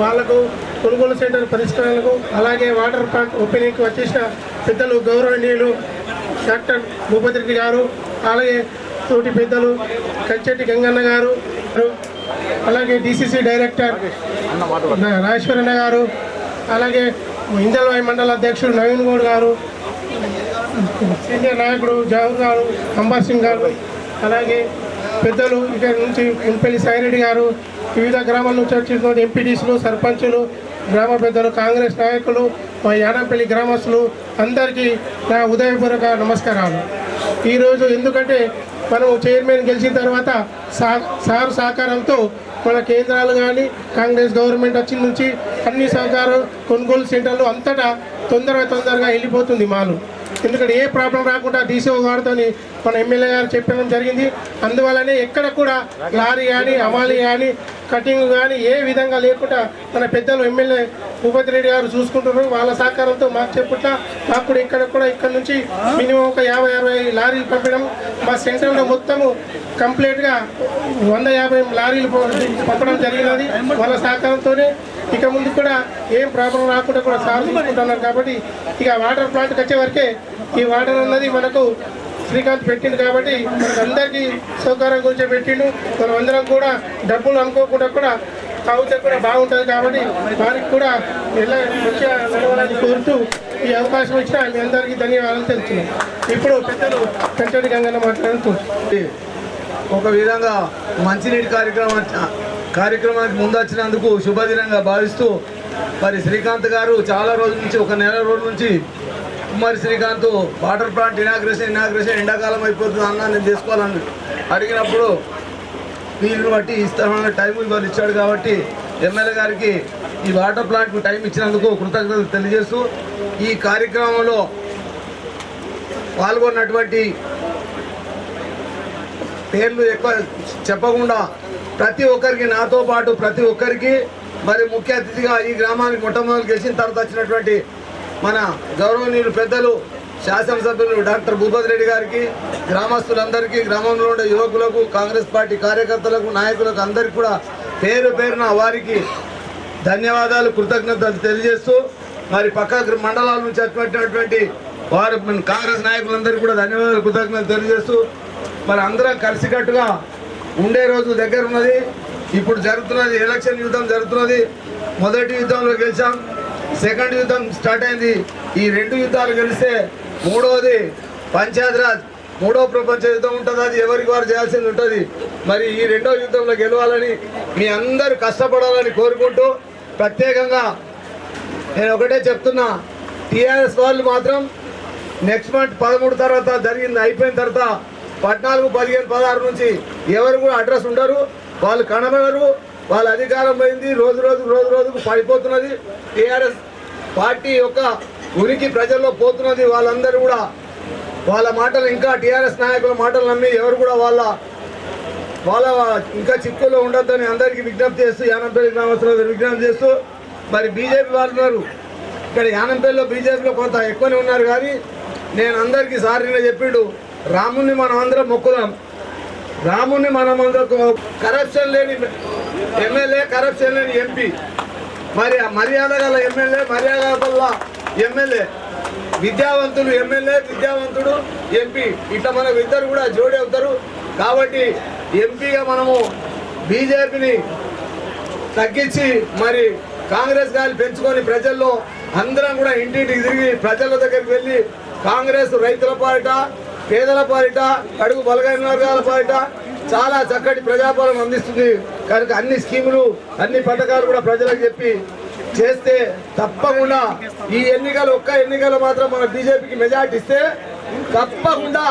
వాళ్ళకు కొనుగోలు సెంటర్ పరిష్కారాలకు అలాగే వాటర్ ప్లాంట్ ఓపెనింగ్కి వచ్చేసిన పెద్దలు గౌరవనీయులు డాక్టర్ భూపతిరెడ్డి గారు అలాగే తోటి పెద్దలు కంచెట్టి గంగన్న గారు అలాగే డిసిసి డైరెక్టర్ రాజేశ్వరన్న గారు అలాగే ఇందల్వాయి మండల అధ్యక్షుడు నవీన్ గౌడ్ గారు సీనియర్ నాయకుడు జాహూర్ గారు అంబర్ సింగ్ గారు అలాగే పెద్దలు ఇక్కడ నుంచి మున్పల్లి సాయిరెడ్డి గారు వివిధ గ్రామాల నుంచి వచ్చినటువంటి ఎంపీటీసీలు సర్పంచులు గ్రామ పెద్దలు కాంగ్రెస్ నాయకులు మా యానంపల్లి గ్రామస్తులు అందరికీ నా ఉదయపూర్వక నమస్కారాలు. ఈరోజు ఎందుకంటే మనం చైర్మన్ గెలిచిన తర్వాత సా సార్ సహకారంతో మన కేంద్రాలు కానీ కాంగ్రెస్ గవర్నమెంట్ వచ్చిన నుంచి అన్ని సహకారం కొనుగోలు సెంటర్లు అంతటా తొందరగా తొందరగా వెళ్ళిపోతుంది మాలు. ఎందుకంటే ఏ ప్రాబ్లం రాకుండా డీసీఓ గారితో మన ఎమ్మెల్యే గారు చెప్పడం జరిగింది. అందువల్లనే ఎక్కడ కూడా లారీ కానీ అమాలి కానీ కటింగ్ కానీ ఏ విధంగా లేకుండా మన పెద్దలు ఎమ్మెల్యే భూపతి రెడ్డి గారు చూసుకుంటున్నారు. వాళ్ళ సహకారంతో మాకు చెప్పుట్లా మాకు కూడా ఇక్కడ కూడా ఇక్కడ నుంచి మినిమం ఒక యాభై అరవై లారీలు పంపడం మా సెంటర్లో మొత్తము కంప్లీట్గా వంద యాభై లారీలు పంపడం జరిగినది. వాళ్ళ సహకారంతోనే ఇక ముందు కూడా ఏం ప్రాబ్లం రాకుండా కూడా సార్ చూసుకుంటున్నారు కాబట్టి ఇక వాటర్ ప్లాంట్కి వచ్చే వరకే ఈ వాటర్ అన్నది మనకు శ్రీకాంత్ పెట్టింది కాబట్టి అందరికీ సౌకర్యం గురించి పెట్టిండు. మనం అందరం కూడా డబ్బులు అనుకోకుండా కూడా తాగితే కూడా బాగుంటుంది కాబట్టి వారికి కూడా ఎలా మంచిగా నడవాలని కోరుతూ ఈ అవకాశం ఇచ్చిన మీ అందరికీ ధన్యవాదాలు తెలుస్తున్నాం ఇప్పుడు పెద్దలు పెంచడి గంగన్న మాట్లాడుతూ. ఒక విధంగా మంచినీటి కార్యక్రమం కార్యక్రమానికి ముందొచ్చినందుకు శుభదినంగా భావిస్తూ మరి శ్రీకాంత్ గారు చాలా రోజుల నుంచి ఒక నెల రోజుల నుంచి మరి Srikanth water plant inauguration inauguration ఎండాకాలం అయిపోతుంది అన్న నేను చేసుకోవాలని అడిగినప్పుడు వీళ్ళని బట్టి ఇస్తామన్న టైం ఇవాళ ఇచ్చాడు కాబట్టి ఎమ్మెల్యే గారికి ఈ వాటర్ ప్లాంట్కు టైం ఇచ్చినందుకు కృతజ్ఞతలు తెలియజేస్తూ ఈ కార్యక్రమంలో పాల్గొన్నటువంటి పేర్లు ఎక్కువ చెప్పకుండా ప్రతి ఒక్కరికి నాతో పాటు ప్రతి ఒక్కరికి మరి ముఖ్య అతిథిగా ఈ గ్రామానికి మొట్టమొదటి గెలిచిన తర్వాత వచ్చినటువంటి మన గౌరవనీయులు పెద్దలు శాసనసభ్యులు డాక్టర్ భూపతి రెడ్డి గారికి గ్రామస్తులందరికీ గ్రామంలో ఉండే యువకులకు కాంగ్రెస్ పార్టీ కార్యకర్తలకు నాయకులకు అందరికీ కూడా పేరు పేరున వారికి ధన్యవాదాలు కృతజ్ఞతలు తెలియజేస్తూ మరి పక్క మండలాల నుంచి వచ్చినటువంటి వారు కాంగ్రెస్ నాయకులందరికీ కూడా ధన్యవాదాలు కృతజ్ఞతలు తెలియజేస్తూ మరి అందరం కలిసికట్టుగా ఉండే రోజు దగ్గర ఉన్నది. ఇప్పుడు జరుగుతున్నది ఎలక్షన్ యుద్ధం జరుగుతున్నది. మొదటి యుద్ధంలో గెలిచాం. సెకండ్ యుద్ధం స్టార్ట్ అయింది. ఈ రెండు యుద్ధాలు గెలిస్తే మూడవది పంచాయతీరాజ్. మూడో ప్రపంచ యుద్ధం ఉంటుంది. అది ఎవరికి వారు చేయాల్సింది ఉంటుంది. మరి ఈ రెండో యుద్ధంలో గెలవాలని మీ అందరూ కష్టపడాలని కోరుకుంటూ ప్రత్యేకంగా నేను ఒకటే చెప్తున్నా. టీఆర్ఎస్ వాళ్ళు మాత్రం నెక్స్ట్ మంత్ పదమూడు తర్వాత జరిగింది అయిపోయిన తర్వాత పద్నాలుగు పదిహేను పదహారు నుంచి ఎవరు కూడా అడ్రస్ ఉండరు. వాళ్ళు కనబడరు. వాళ్ళ అధికారం పోయింది. రోజు రోజు రోజు రోజుకు పడిపోతున్నది. టీఆర్ఎస్ పార్టీ యొక్క ఉనికి ప్రజల్లో పోతున్నది. వాళ్ళందరూ కూడా వాళ్ళ మాటలు ఇంకా టీఆర్ఎస్ నాయకుల మాటలు నమ్మి ఎవరు కూడా వాళ్ళ వాళ్ళ ఇంకా చిక్కుల్లో ఉండొద్దని అందరికీ విజ్ఞప్తి చేస్తూ యానంపల్లి గ్రామస్తులకు విజ్ఞప్తి చేస్తూ మరి బీజేపీ వాళ్ళు ఉన్నారు. ఇక్కడ యానంపల్లిలో బీజేపీలో కొంత ఎక్కువనే ఉన్నారు కానీ నేను అందరికీ సారిగా చెప్పిండు రాముని మనం అందరం మొక్కుదాం. రాముని మనం అందరం కరప్షన్ లేని ఎమ్మెల్యే కరప్షన్ లేని ఎంపీ మరి మర్యాద గల ఎమ్మెల్యే మర్యాద గల ఎమ్మెల్యే. విద్యావంతులు ఎమ్మెల్యే విద్యావంతుడు ఎంపీ ఇట్లా మనకు ఇద్దరు కూడా జోడి అవుతారు. కాబట్టి ఎంపీగా మనము బీజేపీని తగ్గించి మరి కాంగ్రెస్ గాలి పెంచుకొని ప్రజల్లో అందరం కూడా ఇంటింటికి తిరిగి ప్రజల దగ్గరికి వెళ్ళి కాంగ్రెస్ రైతుల పాట పేదల పాలిట కడుగు బలగైన వర్గాల పాలిట చాలా చక్కటి ప్రజాపాలన అందిస్తుంది. కనుక అన్ని స్కీములు అన్ని పథకాలు కూడా ప్రజలకు చెప్పి చేస్తే తప్పకుండా ఈ ఎన్నికలు ఒక్క ఎన్నికలు మాత్రం మన బీజేపీకి మెజార్టీ ఇస్తే తప్పకుండా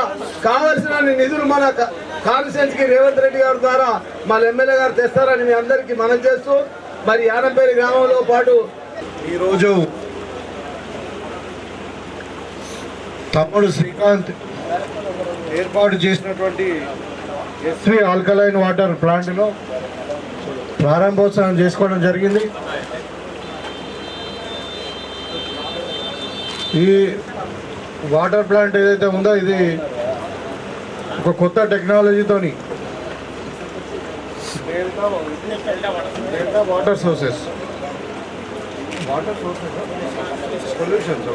కావలసిన నిధులు మన కాన్స్టిట్యూన్సీకి రేవంత్ రెడ్డి గారి ద్వారా మన ఎమ్మెల్యే గారు తెస్తారని మీ అందరికీ మనం చేస్తూ మరి యానంపేరి గ్రామంలో పాటు ఈరోజు తమ్ముడు శ్రీకాంత్ ఏర్పాటు చేసినటువంటి ఎస్వి ఆల్కలైన్ వాటర్ ప్లాంట్లో ప్రారంభోత్సవం చేసుకోవడం జరిగింది. ఈ వాటర్ ప్లాంట్ ఏదైతే ఉందో ఇది ఒక కొత్త టెక్నాలజీతోని water sources water sources solutions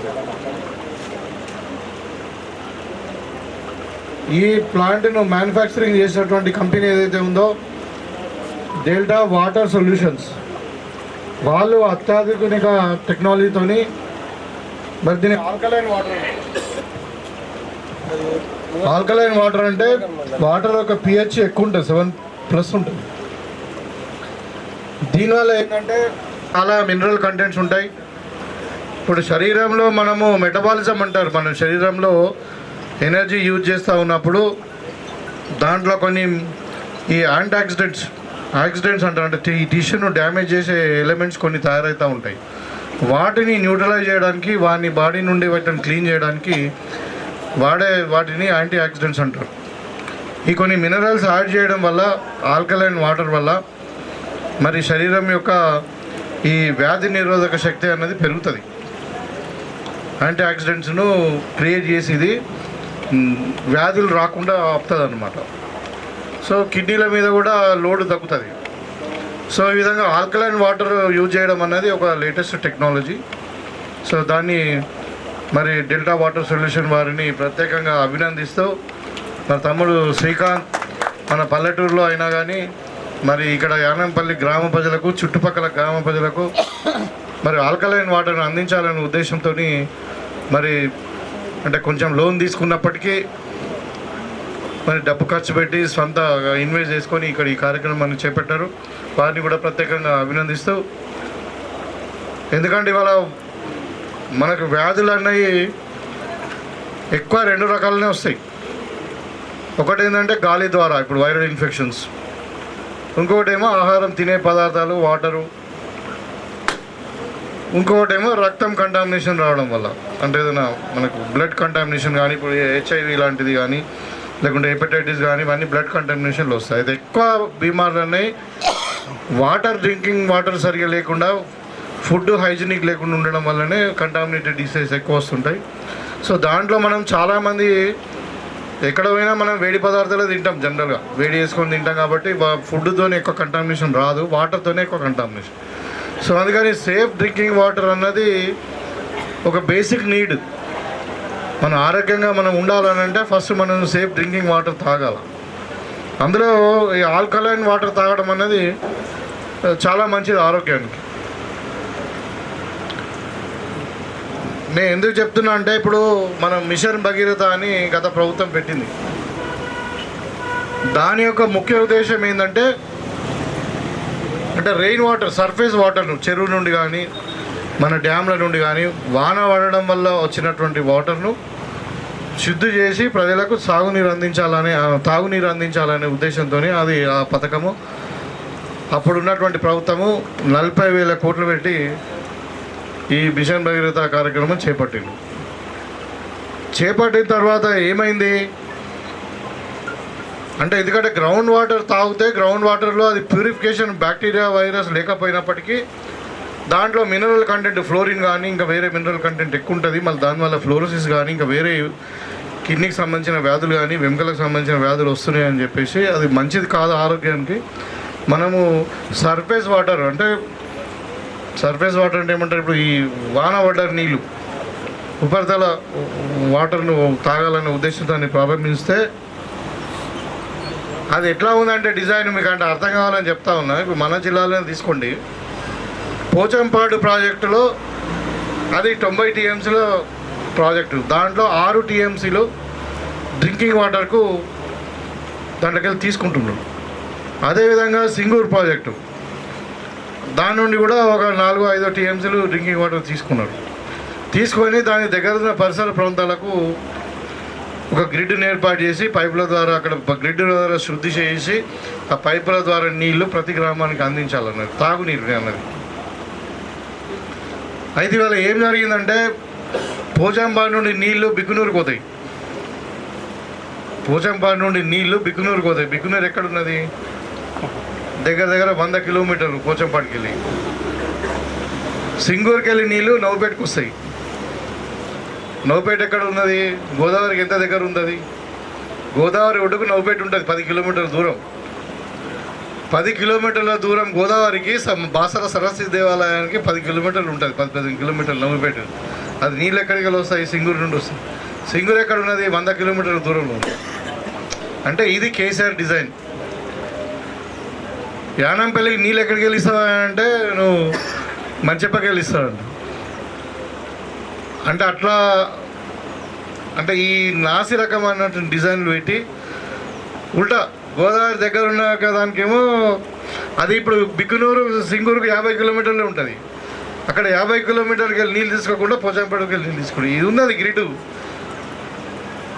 ఈ ప్లాంట్ను మ్యానుఫ్యాక్చరింగ్ చేసినటువంటి కంపెనీ ఏదైతే ఉందో డెల్టా వాటర్ సొల్యూషన్స్. వాళ్ళు అత్యాధునిక టెక్నాలజీతోని మరి దీని ఆల్కలైన్ వాటర్ ఆల్కలైన్ వాటర్ అంటే వాటర్ యొక్క పిహెచ్ ఎక్కువ ఉంటుంది సెవెన్ ప్లస్ ఉంటుంది. దీనివల్ల ఏంటంటే చాలా మినరల్ కంటెంట్స్ ఉంటాయి. ఇప్పుడు శరీరంలో మనము మెటబాలిజం అంటారు మన శరీరంలో ఎనర్జీ యూజ్ చేస్తూ ఉన్నప్పుడు దాంట్లో కొన్ని ఈ యాంటీ ఆక్సిడెంట్స్ యాక్సిడెంట్స్ అంటారు. అంటే ఈ టిష్యూను డ్యామేజ్ చేసే ఎలిమెంట్స్ కొన్ని తయారవుతూ ఉంటాయి. వాటిని న్యూట్రలైజ్ చేయడానికి వాని బాడీ నుండి వాటిని క్లీన్ చేయడానికి వాడే వాటిని యాంటీ ఆక్సిడెంట్స్ అంటారు. ఈ కొన్ని మినరల్స్ యాడ్ చేయడం వల్ల ఆల్కలైన్ వాటర్ వల్ల మరి శరీరం యొక్క ఈ వ్యాధి నిరోధక శక్తి అన్నది పెరుగుతుంది. యాంటీ ఆక్సిడెంట్స్ను క్రియేట్ చేసి ఇది వ్యాధులు రాకుండా ఆపుతుంది అనమాట సో కిడ్నీల మీద కూడా లోడ్ తగ్గుతుంది. సో ఈ విధంగా ఆల్కలైన్ వాటర్ యూజ్ చేయడం అనేది ఒక లేటెస్ట్ టెక్నాలజీ. సో దాన్ని మరి డెల్టా వాటర్ సొల్యూషన్ వారిని ప్రత్యేకంగా అభినందిస్తూ మన తమ్ముడు శ్రీకాంత్ మన పల్లెటూరులో అయినా కానీ మరి ఇక్కడ యానంపల్లి గ్రామ ప్రజలకు చుట్టుపక్కల గ్రామ ప్రజలకు మరి ఆల్కలైన్ వాటర్ని అందించాలనే ఉద్దేశంతో మరి అంటే కొంచెం లోన్ తీసుకున్నప్పటికీ మరి డబ్బు ఖర్చు పెట్టి సొంత ఇన్వెస్ట్ చేసుకొని ఇక్కడ ఈ కార్యక్రమాన్ని చేపట్టారు. వారిని కూడా ప్రత్యేకంగా అభినందిస్తూ ఎందుకంటే ఇవాళ మనకు వ్యాధులు అన్నవి ఎక్కువ రెండు రకాలనే వస్తాయి. ఒకటి ఏంటంటే గాలి ద్వారా ఇప్పుడు వైరల్ ఇన్ఫెక్షన్స్. ఇంకొకటి ఏమో ఆహారం తినే పదార్థాలు వాటరు. ఇంకొకటి ఏమో రక్తం కంటామినేషన్ రావడం వల్ల. అంటే ఏదైనా మనకు బ్లడ్ కంటామినేషన్ కానీ ఇప్పుడు హెచ్ఐవి లాంటిది కానీ లేకుంటే హెపటైటిస్ కానీ ఇవన్నీ బ్లడ్ కంటామినేషన్లు వస్తాయి. అయితే ఎక్కువ బీమార్లు అనేవి వాటర్ డ్రింకింగ్ వాటర్ సరిగా లేకుండా ఫుడ్ హైజీనిక్ లేకుండా ఉండడం వల్లనే కంటామినేటెడ్ డిసీజెస్ ఎక్కువ వస్తుంటాయి. సో దాంట్లో మనం చాలామంది ఎక్కడ పోయినా మనం వేడి పదార్థాలే తింటాం జనరల్గా వేడి చేసుకొని తింటాం కాబట్టి ఫుడ్తోనే ఎక్కువ కంటామినేషన్ రాదు వాటర్తోనే ఎక్కువ కంటామినేషన్ సో అందుకని సేఫ్ డ్రింకింగ్ వాటర్ అన్నది ఒక బేసిక్ నీడ్ మనం ఆరోగ్యంగా మనం ఉండాలని అంటే ఫస్ట్ మనం సేఫ్ డ్రింకింగ్ వాటర్ తాగాలి. అందులో ఈ ఆల్కలైన్ వాటర్ తాగడం అనేది చాలా మంచిది ఆరోగ్యానికి. నేను ఎందుకు చెప్తున్నా అంటే ఇప్పుడు మనం మిషన్ భగీరథ అని గత ప్రభుత్వం పెట్టింది. దాని యొక్క ముఖ్య ఉద్దేశం ఏంటంటే అంటే రెయిన్ వాటర్ సర్ఫేస్ వాటర్ను చెరువు నుండి కానీ మన డ్యామ్ల నుండి కానీ వాన పడడం వల్ల వచ్చినటువంటి వాటర్ను శుద్ధి చేసి ప్రజలకు సాగునీరు అందించాలని ఆ, తాగునీరు అందించాలనే ఉద్దేశంతో అది ఆ పథకము. అప్పుడున్నటువంటి ప్రభుత్వము నలభై వేల కోట్లు పెట్టి ఈ మిషన్ భగీరథ కార్యక్రమం చేపట్టింది. చేపట్టిన తర్వాత ఏమైంది? అంటే ఎందుకంటే గ్రౌండ్ వాటర్ తాగితే గ్రౌండ్ వాటర్లో అది ప్యూరిఫికేషన్ బ్యాక్టీరియా వైరస్ లేకపోయినప్పటికీ దాంట్లో మినరల్ కంటెంట్ ఫ్లోరిన్ కానీ ఇంకా వేరే మినరల్ కంటెంట్ ఎక్కువ ఉంటుంది మళ్ళీ దానివల్ల ఫ్లోరోసిస్ కానీ ఇంకా వేరే కిడ్నీకి సంబంధించిన వ్యాధులు కానీ వెంకలకు సంబంధించిన వ్యాధులు వస్తున్నాయని చెప్పేసి అది మంచిది కాదు ఆరోగ్యానికి. మనము సర్ఫేస్ వాటర్ అంటే సర్ఫేస్ వాటర్ అంటే ఏమంటారు? ఇప్పుడు ఈ వాన వాటర్ నీళ్ళు ఉపరితల వాటర్ను తాగాలనే ఉద్దేశంతో ప్రారంభిస్తే అది ఎట్లా ఉందంటే డిజైన్ మీకు అంటే అర్థం కావాలని చెప్తా ఉన్నా. ఇప్పుడు మన జిల్లాలోనే తీసుకోండి. పోచంపాడు ప్రాజెక్టులో అది తొంభై టీఎంసీలో ప్రాజెక్టు. దాంట్లో ఆరు టీఎంసీలు డ్రింకింగ్ వాటర్కు దాంట్లోకి వెళ్ళి తీసుకుంటున్నాడు అదేవిధంగా సింగూరు ప్రాజెక్టు. దాని నుండి కూడా ఒక నాలుగు ఐదో టీఎంసీలు డ్రింకింగ్ వాటర్ తీసుకున్నారు. తీసుకొని దాని దగ్గర ఉన్న పరిసర ప్రాంతాలకు ఒక గ్రిడ్ని ఏర్పాటు చేసి పైపుల ద్వారా అక్కడ గ్రిడ్ ద్వారా శుద్ధి చేసి ఆ పైపుల ద్వారా నీళ్ళు ప్రతి గ్రామానికి అందించాలన్నది తాగునీరు అన్నది. అయితే ఇవాళ ఏం జరిగిందంటే పోచంపాడు నుండి నీళ్ళు బిక్కునూరుకు పోతాయి. పోచంపాడు నుండి నీళ్ళు బిక్కునూరుకు పోతాయి. బిక్కునూరు ఎక్కడున్నది? దగ్గర దగ్గర వంద కిలోమీటర్లు పోచంపాడుకి వెళ్ళి సింగూరుకి వెళ్ళి నీళ్ళు నవ్వుపేటకు వస్తాయి. నవ్వుపేట ఎక్కడ ఉన్నది? గోదావరికి ఎంత దగ్గర ఉంది గోదావరి ఒడ్డుకు నవ్వుపేట ఉంటుంది పది కిలోమీటర్ల దూరం. పది కిలోమీటర్ల దూరం గోదావరికి బాసర సరస్వతి దేవాలయానికి పది కిలోమీటర్లు ఉంటుంది. పది పదిహేను కిలోమీటర్లు నవ్వుపేట. అది నీళ్ళు ఎక్కడికి వస్తాయి? సింగూరు నుండి వస్తాయి. సింగూరు ఎక్కడ ఉన్నది? వంద కిలోమీటర్ల దూరంలో అంటే ఇది కేసీఆర్ డిజైన్. యానంపల్లికి నీళ్ళు ఎక్కడికి వెళ్ళిస్తావా అంటే నువ్వు మంచిపక్క వెళ్ళిస్తాడంట అంటే అట్లా అంటే ఈ నాసి రకమైనటువంటి డిజైన్లు పెట్టి ఉల్టా గోదావరి దగ్గర ఉన్న దానికేమో అది ఇప్పుడు బిక్కునూరు సింగూరుకు యాభై కిలోమీటర్లు ఉంటుంది. అక్కడ యాభై కిలోమీటర్కి వెళ్ళి నీళ్ళు తీసుకోకుండా పోచంపేటకి వెళ్ళి నీళ్ళు తీసుకోండి ఇది ఉన్నది గ్రిడ్.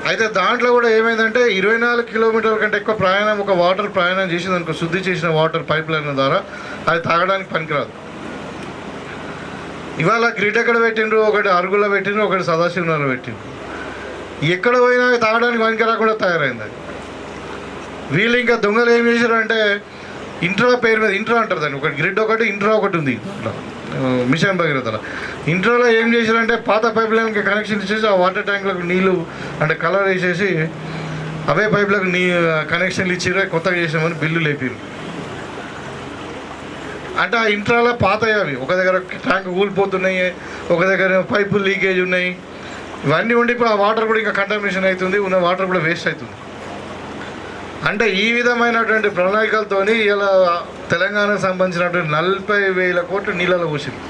అయితే దాంట్లో కూడా ఏమైందంటే ఇరవై నాలుగు కిలోమీటర్ల కంటే ఎక్కువ ప్రయాణం ఒక వాటర్ ప్రయాణం చేసింది అనుకో శుద్ధి చేసిన వాటర్ పైప్ లైన్ ద్వారా అది తాగడానికి పనికిరాదు. ఇవాళ గ్రిడ్ ఎక్కడ పెట్టిండ్రు? ఒకటి అరుగులో పెట్టిండ్రు ఒకటి సదాశివనగర్లో పెట్టిండ్రు. ఎక్కడ పోయినా తాగడానికి పనికి రాకుండా తయారైంది అది. వీళ్ళు ఇంకా దొంగలు ఏం చేశారు అంటే ఇంట్రా పేరు మీద ఇంట్రా అంటారు దాన్ని. ఒకటి గ్రిడ్ ఒకటి ఇంట్రా ఒకటి ఉంది. మిషన్ భగీరథల. ఇంట్రాలో ఏం చేశారంటే పాత పైప్ లైన్కి కనెక్షన్ ఇచ్చేసి ఆ వాటర్ ట్యాంక్లకు నీళ్ళు అంటే కలర్ వేసేసి అవే పైపులకు నీ కనెక్షన్లు ఇచ్చిరే కొత్తగా చేసామని బిల్లు లేపారు అంటే ఆ ఇంట్రాలో పాత అవి. ఒక దగ్గర ట్యాంక్ కూలిపోతున్నాయి ఒక దగ్గర పైపులు లీకేజ్ ఉన్నాయి. ఇవన్నీ ఉండి ఇప్పుడు ఆ వాటర్ కూడా ఇంకా కంటామినేషన్ అవుతుంది ఉన్న వాటర్ కూడా వేస్ట్ అవుతుంది. అంటే ఈ విధమైనటువంటి ప్రణాళికలతోని ఇలా తెలంగాణకు సంబంధించినటువంటి నలభై వేల కోట్లు నీళ్ళలో పోసింది.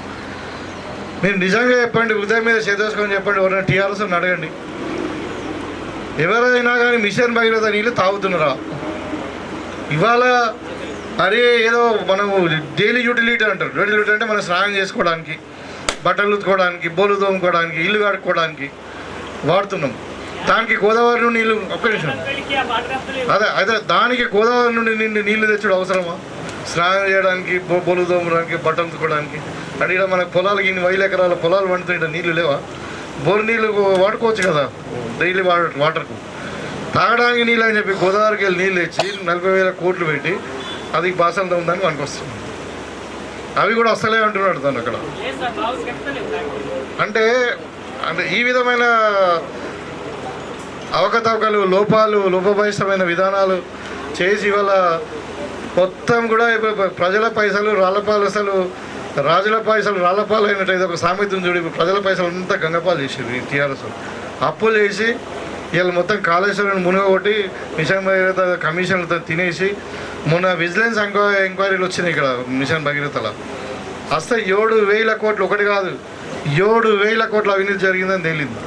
మీరు నిజంగా చెప్పండి ఉదయం మీద చేదోసుకొని చెప్పండి ఎవరైనా టీఆర్ఎస్ అడగండి. ఎవరైనా కానీ మిషన్ భగీరథ నీళ్ళు తాగుతున్నారా? ఇవాళ అరే ఏదో మనం డైలీ యూటిలిటీ అంటారు. డైలీ యూటిలిటీ అంటే మనం స్నానం చేసుకోవడానికి బట్టలు ఉతుకోవడానికి బోలు తోముకోవడానికి ఇల్లు కడుక్కోవడానికి వాడుతున్నాం. దానికి గోదావరి నుండి నీళ్ళు ఒక్క నిమిషం. అదే అదే దానికి గోదావరి నుండి నిండి నీళ్ళు తెచ్చుడు అవసరమా? స్నానం చేయడానికి బొలు తోమడానికి బట్టలు ఉతుకోవడానికి అంటే ఇక్కడ మన పొలాలకి ఇన్ని వైలు ఎకరాల పొలాలు వండుతుంటే నీళ్ళు లేవా? బోరు నీళ్ళు వాడుకోవచ్చు కదా డైలీ వాటర్ వాటర్కు. తాగడానికి నీళ్ళు అని చెప్పి గోదావరికి వెళ్ళి నీళ్ళు తెచ్చి నలభై వేల కోట్లు పెట్టి అది బాసంత ఉందని మనకు వస్తుంది. అవి కూడా వస్తలే అంటున్నాడు తను అక్కడ. అంటే అంటే ఈ విధమైన అవకతవకలు లోపాలు లోపభయిష్టమైన విధానాలు చేసి ఇవాళ మొత్తం కూడా ప్రజల పైసలు రాళ్ళపాలసలు రాజుల పైసలు రాళ్ళపాలు అయినట్టు ఇది ఒక సామర్థ్యం చూడు ఇప్పుడు ప్రజల పైసలు అంతా గంగపాలు చేసారు ఈ టీఆర్ఎస్ అప్పులు చేసి వీళ్ళు మొత్తం కాళేశ్వరం మునగొట్టి మిషన్ భగీరథ కమిషన్లతో తినేసి మొన్న విజిలెన్స్ ఎంక్వైరీలు వచ్చినాయి ఇక్కడ మిషన్ భగీరథలో. అస్తే ఏడు వేల కోట్లు ఒకటి కాదు ఏడు వేల కోట్ల అవినీతి జరిగిందని తేలింది.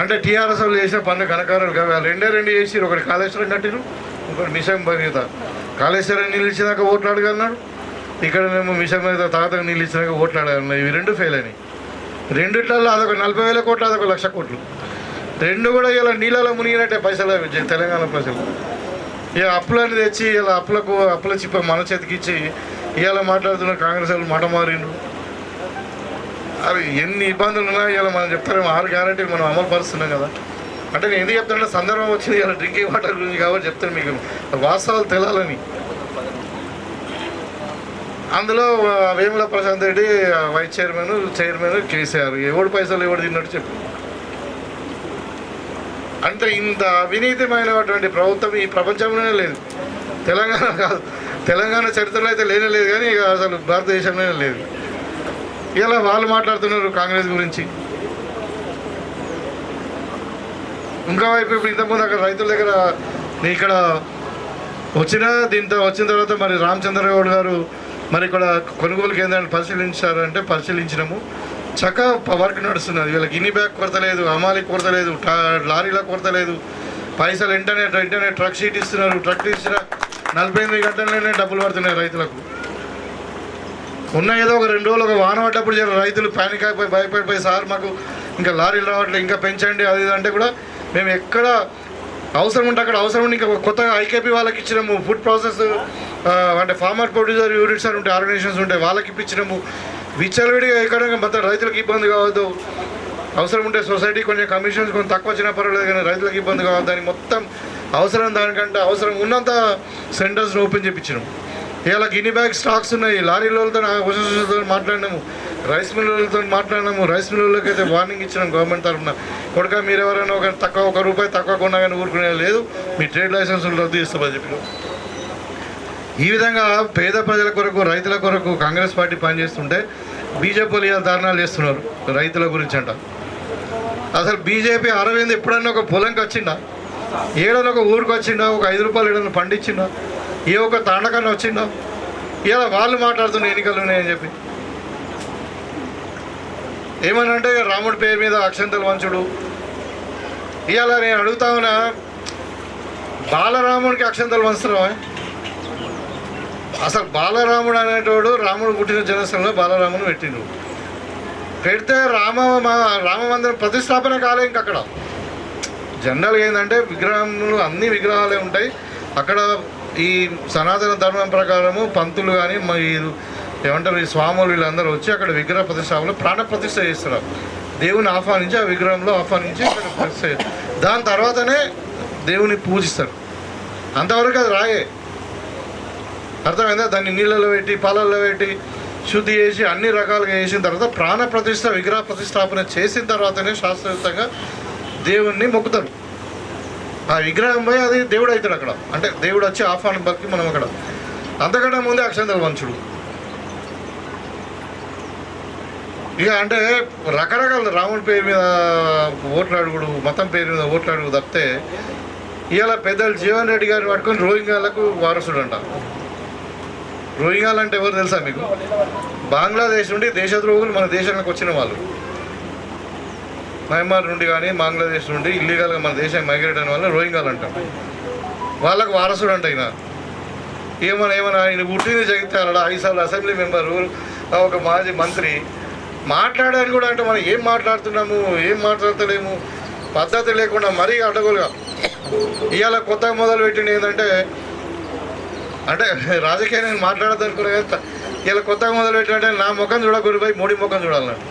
అంటే టీఆర్ఎస్ వాళ్ళు చేసిన పన్ను కనకారాలు కావు. రెండే రెండు చేసిరు ఒకటి కాళేశ్వరం కట్టిరు ఒకటి మిషన్ భగీరథ. కాళేశ్వరం నిలిచినాక ఓట్లు అడగన్నాడు ఇక్కడ మేము మిషన్ భగీరథ తాతకు నీళ్ళు ఇచ్చినాక ఓట్లు అడగన్నాడు ఇవి రెండు ఫెయిల్ అయినాయి. రెండిట్లలో అదొక నలభై వేల కోట్లు అదొక లక్ష కోట్లు. రెండు కూడా ఇలా నీళ్ళలో మునిగినట్టే పైసలు తెలంగాణ ప్రజలు. ఇక అప్పులని తెచ్చి ఇలా అప్పులకు అప్పుల చిప్ప మన చేతికిచ్చి ఇవాళ మాట్లాడుతున్న కాంగ్రెస్ వాళ్ళు మాట మారిండ్రు. అవి ఎన్ని ఇబ్బందులు ఉన్నాయో ఇలా మనం చెప్తారేమో ఆరు గ్యారంటీలు మనం అమలు పరుస్తున్నాం కదా. అంటే నేను ఎందుకు చెప్తానంటే సందర్భం వచ్చింది ఇలా డ్రింకింగ్ వాటర్ గురించి కాబట్టి చెప్తాను మీకు. వాస్తవాలు తెలాలని. అందులో Vemula Prashanth Reddy vice chairman chairman KCR ఎవడు పైసలు ఎవడు తిన్నట్టు చెప్పు. అంటే ఇంత అవినీతిమైనటువంటి ప్రభుత్వం ఈ ప్రపంచంలోనే లేదు. తెలంగాణ కాదు. తెలంగాణ చరిత్రలో అయితే లేనే లేదు కానీ ఇక అసలు భారతదేశంలోనే లేదు. ఇలా వాళ్ళు మాట్లాడుతున్నారు కాంగ్రెస్ గురించి. ఇంకా వైపు ఇప్పుడు ఇంతకుముందు అక్కడ రైతుల దగ్గర ఇక్కడ వచ్చిన దీంతో వచ్చిన తర్వాత మరి రామచంద్రగౌడ్ గారు మరి ఇక్కడ కొనుగోలు కేంద్రాన్ని పరిశీలించారంటే పరిశీలించినాము. చక్కగా వర్క్ నడుస్తున్నది. వీళ్ళకి ఇన్ని బ్యాగ్ కొరత లేదు అమాలి కొరత లేదు లారీల కొరత లేదు పైసలు వెంటనే వెంటనే ట్రక్ షీట్ ఇస్తున్నారు. ట్రక్ ఇచ్చిన నలభై ఎనిమిది గంటలనే డబ్బులు పడుతున్నాయి రైతులకు. ఉన్న ఏదో ఒక రెండు రోజులు ఒక వాన పడ్డప్పుడు జర రైతులు ప్యానిక్ అయిపోయి భయపడిపోయి సార్ మాకు ఇంకా లారీలు రావట్లేదు ఇంకా పెంచండి అది ఇది అంటే కూడా మేము ఎక్కడ అవసరం ఉంటే అక్కడ అవసరం ఉంటే ఇంకా కొత్తగా ఐకేపీ వాళ్ళకి ఇచ్చినాము. ఫుడ్ ప్రాసెస్ అంటే ఫార్మర్ ప్రొడ్యూసర్ యూనిట్స్ అని ఉంటాయి ఆర్గనైజేషన్స్ ఉంటాయి వాళ్ళకి ఇప్పించినాము. విచ్చలవిడిగా ఎక్కడ మొత్తం రైతులకు ఇబ్బంది కావద్దు. అవసరం ఉంటే సొసైటీ కొంచెం కమిషన్స్ కొంచెం తక్కువ వచ్చినా పర్వాలేదు కానీ రైతులకు ఇబ్బంది కావద్దు దానికి మొత్తం అవసరం దానికంటే అవసరం ఉన్నంత సెంటర్స్ని ఓపెన్ చేయించినాం ఇలా గిని బ్యాగ్ స్టాక్స్ ఉన్నాయి. లారీలతో మాట్లాడినాము. రైస్ మిల్లులతో మాట్లాడినాము. రైస్ మిల్లులకి అయితే వార్నింగ్ ఇచ్చినాం గవర్నమెంట్ తరఫున. కొడుక మీరు ఎవరైనా ఒక తక్కువ ఒక రూపాయి తక్కువ కొన్నా కానీ ఊరుకునే లేదు. మీ ట్రేడ్ లైసెన్సులు రద్దు చేస్తామని చెప్పి ఈ విధంగా పేద ప్రజల కొరకు రైతుల కొరకు కాంగ్రెస్ పార్టీ పనిచేస్తుంటే బీజేపీ వాళ్ళు చేస్తున్నారు. రైతుల గురించి అంట. అసలు బీజేపీ అరవింద్ ఎప్పుడన్నా ఒక పొలంకి వచ్చిందా ఏడన్నా ఒక ఊరికి వచ్చిందా ఒక ఐదు రూపాయలు ఏడన్నా పండించిందా ఏ ఒక తాండకాన్ని వచ్చిండో? ఇలా వాళ్ళు మాట్లాడుతున్న ఎన్నికలు ఉన్నాయని చెప్పి. ఏమని అంటే రాముడి పేరు మీద అక్షంతలు వంచుడు. ఇవాళ నేను అడుగుతా ఉన్నా బాలరాముడికి అక్షంతలు వంచడమే? అసలు బాలరాముడు అనేటోడు రాముడు పుట్టిన జనస్థలంలో బాలరాముడు పెట్టిండు. పెడితే రామ మా- రామ మందిరం ప్రతిష్టాపన కాలే ఇంకక్కడ. జనరల్గా ఏంటంటే విగ్రహములు అన్ని విగ్రహాలే ఉంటాయి. అక్కడ ఈ సనాతన ధర్మం ప్రకారము పంతులు కానీ ఏమంటారు ఈ స్వాములు వీళ్ళందరూ వచ్చి అక్కడ విగ్రహ ప్రతిష్టాపన ప్రాణ ప్రతిష్ట చేస్తున్నారు. దేవుని ఆహ్వానించి ఆ విగ్రహంలో ఆహ్వానించి అక్కడ ప్రతిష్ట దాని తర్వాతనే దేవుని పూజిస్తారు. అంతవరకు అది రాయే. అర్థమైందా? దాన్ని నీళ్ళలో పెట్టి పాలల్లో పెట్టి శుద్ధి చేసి అన్ని రకాలుగా చేసిన తర్వాత ప్రాణ ప్రతిష్ట విగ్రహ ప్రతిష్టాపన చేసిన తర్వాతనే శాస్త్రయుతంగా దేవుణ్ణి మొక్కుతారు. ఆ విగ్రహం పోయి అది దేవుడు అవుతాడు అక్కడ. అంటే దేవుడు వచ్చి ఆహ్వానం పలికి మనం అక్కడ. అంతకంటే ముందే అక్షంత వంచుడు ఇక అంటే రకరకాల రాముడి పేరు మీద ఓట్లాడుగుడు మతం పేరు మీద ఓట్లాడుగు తప్పితే ఇవాళ పెద్దలు జీవన్ రెడ్డి గారిని పట్టుకొని రోహింగ్యాలకు వారసుడు అంట రోహింగ్యాలు అంటే ఎవరు తెలుసా మీకు? బంగ్లాదేశ్ నుండి దేశద్రోహులు మన దేశానికి వచ్చిన వాళ్ళు. మయన్మార్ నుండి కానీ బంగ్లాదేశ్ నుండి ఇల్లీగల్గా మన దేశానికి మైగ్రేట్ అయిన వాళ్ళు రోహింగాలు అంటాం వాళ్ళకు వారసుడు అంట ఈయన. ఏమన్నా ఏమన్నా ఆయన పుట్టింది జగిత్యాల ఐదు సార్లు అసెంబ్లీ మెంబరు ఒక మాజీ మంత్రి మాట్లాడారు కూడా అంటే మనం ఏం మాట్లాడుతున్నాము ఏం మాట్లాడతలేము పద్ధతి లేకుండా మరీ అడ్డగోలుగా. ఇవాళ కొత్తగా మొదలు పెట్టింది ఏంటంటే అంటే రాజకీయం నేను మాట్లాడదనుకున్నా కానీ ఇలా కొత్తగా మొదలు పెట్టినట్టే నా ముఖం చూడకూడదు పోయి మోడీ ముఖం చూడాలన్నాడు.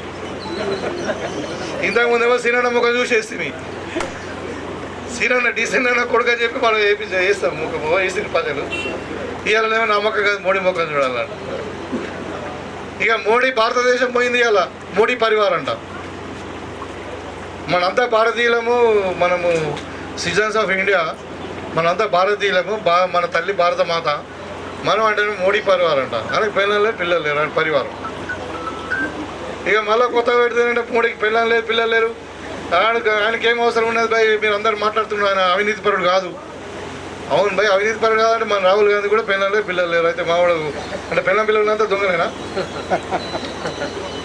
ఇంతకు ముందేమో సీనన్న ముఖం చూసేస్తుంది సీనన్న డీసెంట్ అన్న కొడుకు అని చెప్పి మనం వేపి వేస్తాం ముఖం. వేసిన ప్రజలు ఇవాళనేమో నా కాదు మోడీ ముఖం చూడాలంట ఇక మోడీ భారతదేశం పోయింది ఇవాళ మోడీ పరివారం అంట. మనంతా భారతీయులము మనము సిటిజన్స్ ఆఫ్ ఇండియా మనంతా భారతీయులము బా మన తల్లి భారత మాత మనం అంటే మోడీ పరివారం అంట. అని పిల్లలే పిల్లలు పరివారం. ఇక మళ్ళీ కొత్త పెడితేనంటే మూడికి పిల్లలు లేరు పిల్లలు లేరు. ఆయనకు ఆయనకి ఏం అవసరం ఉన్నది భయ్? మీరు అందరు మాట్లాడుతున్నారు ఆయన అవినీతి పరుడు కాదు. అవును భయ్ అవినీతి పరుడు కాదంటే మన రాహుల్ గాంధీ కూడా పిల్లలు లేరు పిల్లలు లేరు. అయితే మావాడు అంటే పిల్లల పిల్లలు అంతా దొంగలేనా?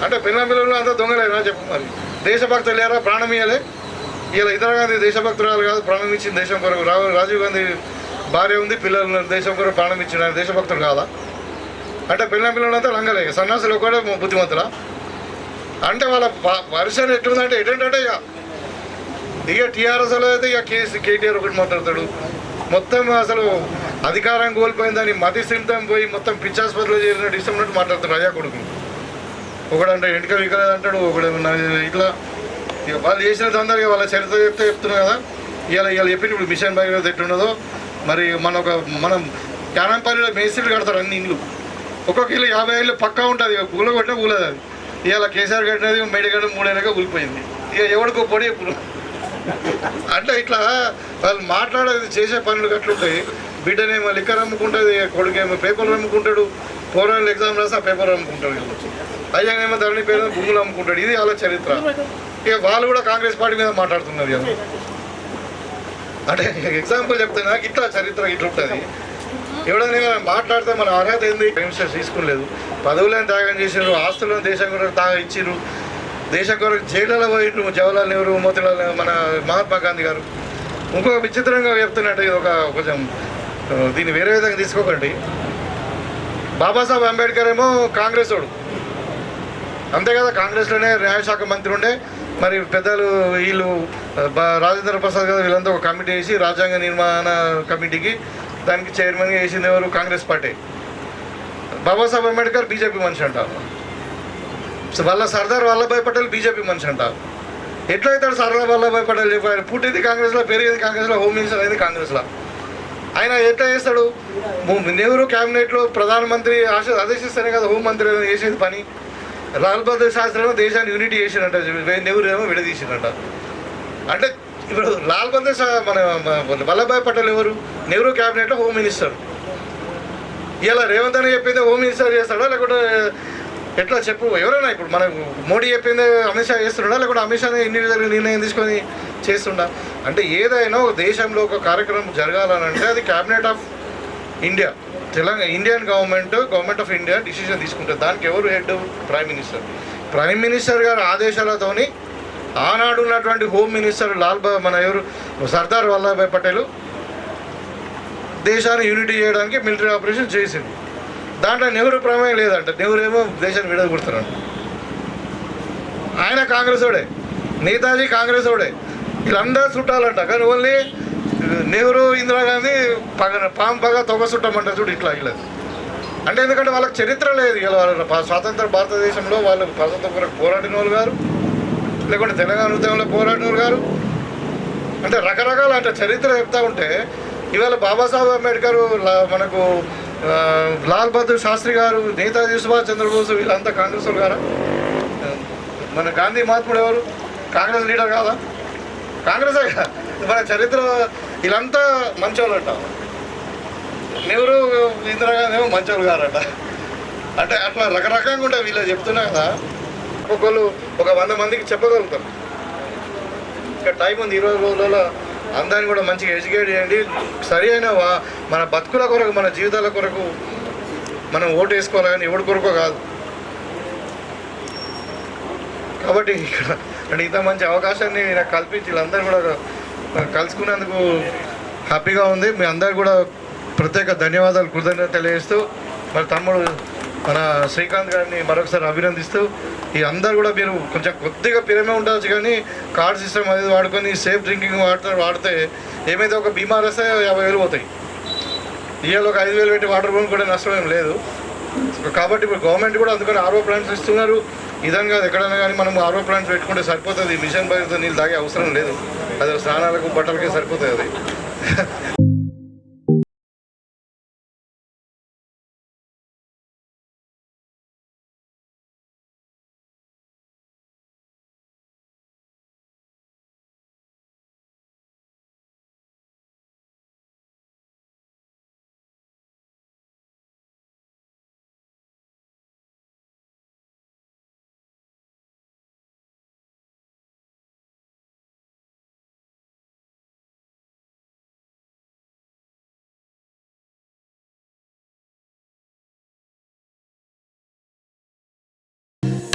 అంటే పిల్లల పిల్లలు అంతా దొంగలేనా చెప్పు మరి. దేశభక్తులు లేరా? ప్రాణం ఇయ్యలే. ఇలా ఇందిరాగాంధీ దేశభక్తురాలు కాదు ప్రాణం ఇచ్చింది దేశం కొరకు. రాహుల్ రాజీవ్ గాంధీ భార్య ఉంది పిల్లలు దేశం కొరకు ప్రాణం ఇచ్చిన దేశభక్తుడు కాదా? అంటే పిల్లల పిల్లలంతా లంగలే సన్నాసులు కూడా బుద్ధిమంతులా? అంటే వాళ్ళ వర్షన్ ఎట్లుందంటే ఏంటంటే ఇక ఇక టీఆర్ఎస్లో అయితే ఇక కేసీ కేటీఆర్ ఒకటి మాట్లాడతాడు. మొత్తం అసలు అధికారం కోల్పోయిందని మతి సింతం పోయి మొత్తం పిచ్చాసుపత్రిలో చేరిన ఇష్టం ఉన్నట్టు మాట్లాడతాడు అయ్యా కొడుకు. ఒకడంటే ఎంటిక వీకలేదు అంటాడు ఒకడు ఇట్లా. ఇక వాళ్ళు చేసిన తొందరగా వాళ్ళ చరిత్ర చెప్తే చెప్తున్నారు కదా. ఇవాళ ఇవాళ చెప్పిన ఇప్పుడు మిషన్ భగీరథ ఎట్లున్నదో మరి మన ఒక మనం కానంపల్లిలో మేస్త్రీలు కడతారు అన్ని ఇండ్లు. ఒక్కొక్క ఇల్లు యాభై ఏళ్ళు పక్కా ఉంటుంది ఇక కూల కొట్టినా కూలదు అది. ఇవాళ కేసీఆర్ కట్టినది మేడిగడ్డ మూడేళ్ళగా కూలిపోయింది. ఇక ఎవడికో పొడి ఇప్పుడు. అంటే ఇట్లా వాళ్ళు మాట్లాడేది చేసే పనులు అట్లుంటాయి బిడ్డనేమో లిక్కర్ అమ్ముకుంటుంది కొడుకేమో పేపర్లు అమ్ముకుంటాడు పోరాళ్ళు ఎగ్జామ్ రాసి ఆ పేపర్ అమ్ముకుంటాడు అయ్యానేమో ధరణి పేరు భూములు అమ్ముకుంటాడు. ఇది వాళ్ళ చరిత్ర. ఇక వాళ్ళు కూడా కాంగ్రెస్ పార్టీ మీద మాట్లాడుతున్నారు కదా అంటే ఎగ్జాంపుల్ చెప్తే నాకు ఇట్లా చరిత్ర ఇట్లా ఉంటుంది ఎవడైనా మాట్లాడితే మన అర్హత ఏంది? పెన్షన్ తీసుకోలేదు పదవులను త్యాగం చేసినారు ఆస్తులను దేశం కొరకు తాగా ఇచ్చిర్రు. దేశం కొరకు జైళ్ళలో పోయిండ్రు జవహర్లాల్ నెహ్రూ మోతిలాల్ మన మహాత్మా గాంధీ గారు. ఇంకొక విచిత్రంగా చెప్తున్నట్టు ఇది ఒక కొంచెం దీన్ని వేరే విధంగా తీసుకోకండి. బాబాసాహెబ్ అంబేద్కర్ ఏమో కాంగ్రెస్ వాడు. అంతే కదా కాంగ్రెస్లోనే న్యాయశాఖ మంత్రి ఉండే. మరి పెద్దలు వీళ్ళు రాజేంద్ర ప్రసాద్ గారు వీళ్ళంతా ఒక కమిటీ వేసి రాజ్యాంగ నిర్మాణ కమిటీకి దానికి చైర్మన్గా వేసింది ఎవరు? కాంగ్రెస్ పార్టీ. బాబాసాహెబ్ అంబేద్కర్ బీజేపీ మనిషి అంటారు వాళ్ళ సర్దార్ వల్లభాయ్ పటేల్ బీజేపీ మనిషి అంటారు ఎట్లయితాడు సర్దార్ వల్లభాయ్ పటేల్? చెప్పారు పుట్టింది కాంగ్రెస్లో పెరిగింది కాంగ్రెస్లో హోమ్ మినిస్టర్ అయింది కాంగ్రెస్లో. ఆయన ఎట్లా చేస్తాడు? నెహ్రూ క్యాబినెట్లో ప్రధానమంత్రి ఆశ ఆదేశిస్తేనే కదా హోంమంత్రి చేసేది పని. లాల్ బహదూర్ శాస్త్రి ఏమో దేశాన్ని యూనిటీ చేసినట్ట నెహ్రూ ఏమో విడదీసినట్ట అంటే ఇప్పుడు లాల్ బహదూర్ మన వల్లభాయ్ పటేల్ ఎవరు? నెహ్రూ క్యాబినెట్లో హోమ్ మినిస్టర్ ఇలా రేవంత్ అని చెప్పింది హోమ్ మినిస్టర్ చేస్తాడా? లేకుంటే ఎట్లా చెప్పు? ఎవరైనా ఇప్పుడు మనకు మోడీ చెప్పింది అమిత్ షా చేస్తున్నాడా లేకుంటే అమిత్ షా ఇండివిజువల్ నిర్ణయం తీసుకొని చేస్తుండా? అంటే ఏదైనా ఒక దేశంలో ఒక కార్యక్రమం జరగాలని అంటే అది cabinet of India Telangana Indian government government of India decision తీసుకుంటుంది దానికి ఎవరు head prime minister prime minister గారి ఆదేశాలతోని ఆనాడు ఉన్నటువంటి హోమ్ మినిస్టర్ లాల్ బా మన ఎవరు? సర్దార్ వల్లభాయ్ పటేల్ దేశాన్ని యూనిటీ చేయడానికి మిలిటరీ ఆపరేషన్ చేసింది దాంట్లో నెహ్రూ ప్రమేయం లేదంట. నెహ్రూ ఏమో దేశాన్ని విడగొడుతున్నాడు. ఆయన కాంగ్రెస్ వాడే నేతాజీ కాంగ్రెస్ వాడే వీళ్ళందరూ చుట్టాలంట. కానీ ఓన్లీ నెహ్రూ ఇందిరాగాంధీ పగ పాము పగ తొగ చుట్టమంట చూడు ఇట్లా ఇలా అంటే ఎందుకంటే వాళ్ళకి చరిత్ర లేదు. ఇలా వాళ్ళ స్వాతంత్ర భారతదేశంలో వాళ్ళు స్వాతంత్ర కొరకు పోరాడిన వాళ్ళు గారు లేకుంటే తెలంగాణ ఉద్యమంలో పోరాడిన గారు? అంటే రకరకాల అంటే చరిత్ర చెప్తా ఉంటే ఇవాళ బాబాసాహెబ్ అంబేద్కర్ లా- మనకు లాల్ బహదూర్ శాస్త్రి గారు నేతాజీ సుభాష్ చంద్రబోస్ వీళ్ళంతా కాంగ్రెస్ గారా? మన గాంధీ మహాత్ముడు ఎవరు? కాంగ్రెస్ లీడర్ కాదా? కాంగ్రెస్ మన చరిత్ర వీళ్ళంతా మంచోళ్ళు అంట నెహ్రూ ఇందిరాగాంధీ ఏమో మంచోళ్ళు గారట. అంటే అట్లా రకరకంగా ఉంటాయి వీళ్ళు చెప్తున్నా కదా ఒక్కొక్కరు ఒక వంద మందికి చెప్పగలుగుతారు ఇంకా టైం ఉంది ఇరవై రోజులలో అందరిని కూడా మంచిగా ఎడ్యుకేట్ చేయండి. సరి అయిన వా- మన బతుకుల కొరకు మన జీవితాల కొరకు మనం ఓటు వేసుకోవాలి కానీ ఎవరి కొరకు కాదు. కాబట్టి ఇక్కడ అంటే ఇంత మంచి అవకాశాన్ని నాకు కల్పించి వీళ్ళందరూ కూడా కలుసుకున్నందుకు హ్యాపీగా ఉంది. మీ అందరు కూడా ప్రత్యేక ధన్యవాదాలు కృతజ్ఞత తెలియజేస్తూ మరి తమ్ముడు మన శ్రీకాంత్ గారిని మరొకసారి అభినందిస్తూ ఈ అందరు కూడా మీరు కొంచెం కొద్దిగా పిరమే ఉండవచ్చు కానీ కార్డ్ సిస్టమ్ అది వాడుకొని సేఫ్ డ్రింకింగ్ వాటర్ వాడితే ఏమైతే ఒక బీమార్ వస్తే యాభై వేలు పోతాయి. ఇవాళ ఒక ఐదు వేలు పెట్టి వాటర్ బోన్ కూడా నష్టం ఏం లేదు. కాబట్టి ఇప్పుడు గవర్నమెంట్ కూడా అందుకని ఆర్ఓ ప్లాంట్స్ ఇస్తున్నారు. ఇదంగా ఎక్కడైనా కానీ మనం ఆర్ఓ ప్లాంట్స్ పెట్టుకుంటే సరిపోతుంది. మిషన్ బయట నీళ్ళు తాగే అవసరం లేదు. అది స్నానాలకు బట్టలకే సరిపోతుంది అది.